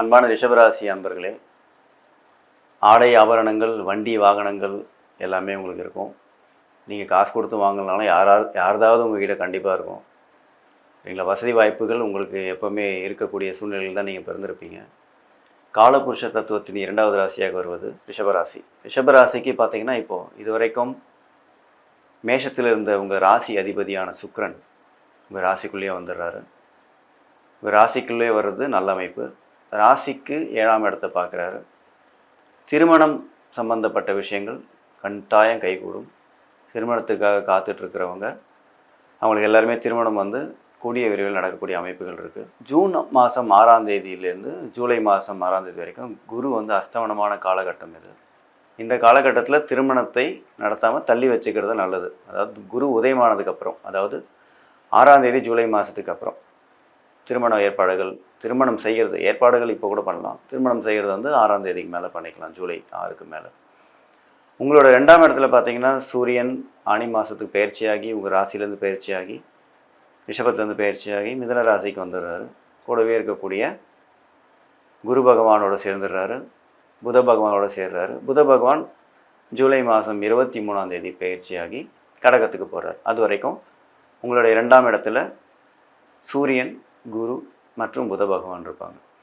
அன்பான ரிஷபராசி அன்பர்களே ஆடை ஆபரணங்கள் வண்டி வாகனங்கள் எல்லாமே உங்களுக்கு இருக்கும். நீங்கள் காசு கொடுத்து வாங்கினாலும் யாராவது யார்தாவது உங்ககிட்ட கண்டிப்பாக இருக்கும். சரிங்களா வசதி வாய்ப்புகள் உங்களுக்கு எப்போவுமே இருக்கக்கூடிய சூழ்நிலையில் தான் நீங்கள் பிறந்திருப்பீங்க. காலபுருஷ தத்துவத்தின் இரண்டாவது ராசியாக வருவது ரிஷபராசி. ரிஷபராசிக்கு பார்த்தீங்கன்னா இப்போது இதுவரைக்கும் மேஷத்தில் இருந்த உங்கள் ராசி அதிபதியான சுக்ரன் உங்கள் ராசிக்குள்ளேயே வந்துடுறாரு. உங்கள் ராசிக்குள்ளே வர்றது நல்ல அமைப்பு. ராசிக்கு ஏழாம் இடத்தை பார்க்குறாரு. திருமணம் சம்பந்தப்பட்ட விஷயங்கள் கண்டாயம் கைகூடும். திருமணத்துக்காக காத்துட்ருக்கிறவங்க அவங்களுக்கு எல்லாருமே திருமணம் வந்து கூடிய விரைவில் நடக்கக்கூடிய அமைப்புகள் இருக்குது ஜூன் மாதம் ஆறாம் தேதியிலேருந்து ஜூலை மாதம் ஆறாம் தேதி வரைக்கும் குரு வந்து அஸ்தமனமான காலகட்டம் இது. இந்த காலகட்டத்தில் திருமணத்தை நடத்தாமல் தள்ளி வச்சுக்கிறது நல்லது. அதாவது குரு உதயமானதுக்கப்புறம் அதாவது ஆறாம் தேதி ஜூலை மாதத்துக்கு அப்புறம். திருமண ஏற்பாடுகள் திருமணம் செய்கிறது ஏற்பாடுகள் இப்போ கூட பண்ணலாம். திருமணம் செய்கிறது வந்து ஆறாம் தேதிக்கு மேலே பண்ணிக்கலாம் ஜூலை ஆறுக்கு மேலே. உங்களோட ரெண்டாம் இடத்துல பார்த்தீங்கன்னா சூரியன் ஆனி மாதத்துக்கு பயிற்சியாகி உங்கள் ராசியிலேருந்து பயிற்சியாகி ரிஷபத்துலேருந்து பயிற்சியாகி மிதன ராசிக்கு வந்துடுறாரு. கூடவே இருக்கக்கூடிய குரு பகவானோட சேர்ந்துடுறாரு. புத பகவானோட சேர்றாரு. புத பகவான் ஜூலை மாதம் இருபத்தி மூணாம் தேதி பயிற்சியாகி கடகத்துக்கு போகிறார் அது வரைக்கும் உங்களுடைய இரண்டாம் இடத்துல சூரியன் குரு மற்றும் புத பகவான் இருப்பாங்க.